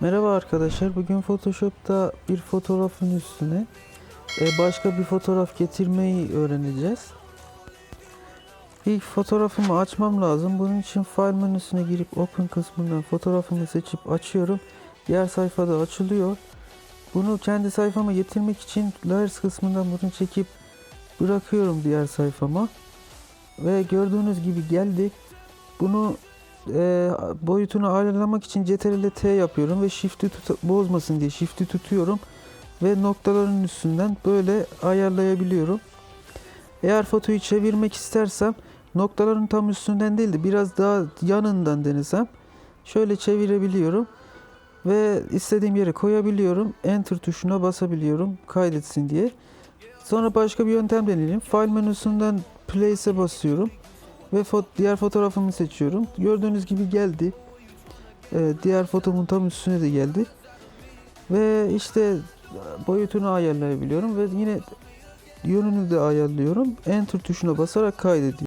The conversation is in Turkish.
Merhaba arkadaşlar. Bugün Photoshop'ta bir fotoğrafın üstüne e, başka bir fotoğraf getirmeyi öğreneceğiz. İlk fotoğrafımı açmam lazım. Bunun için File menüsüne girip Open kısmından fotoğrafımı seçip açıyorum. Diğer sayfada açılıyor. Bunu kendi sayfama getirmek için Layers kısmından bunu çekip bırakıyorum diğer sayfama. Ve gördüğünüz gibi geldi. Bunu e, boyutunu ayarlamak için CTRL T yapıyorum ve Shift'i bozmasın diye Shift'i tutuyorum ve noktaların üstünden böyle ayarlayabiliyorum. Eğer fotoyu çevirmek istersem noktaların tam üstünden değil de biraz daha yanından denesem şöyle çevirebiliyorum ve istediğim yere koyabiliyorum. Enter tuşuna basabiliyorum kaydetsin diye. Sonra başka bir yöntem deneyelim. File menüsünden Place'e basıyorum ve fo- diğer fotoğrafımı seçiyorum. Gördüğünüz gibi geldi. Ee, diğer fotomun tam üstüne de geldi. Ve işte boyutunu ayarlayabiliyorum ve yine yönünü de ayarlıyorum. Enter tuşuna basarak kaydediyorum.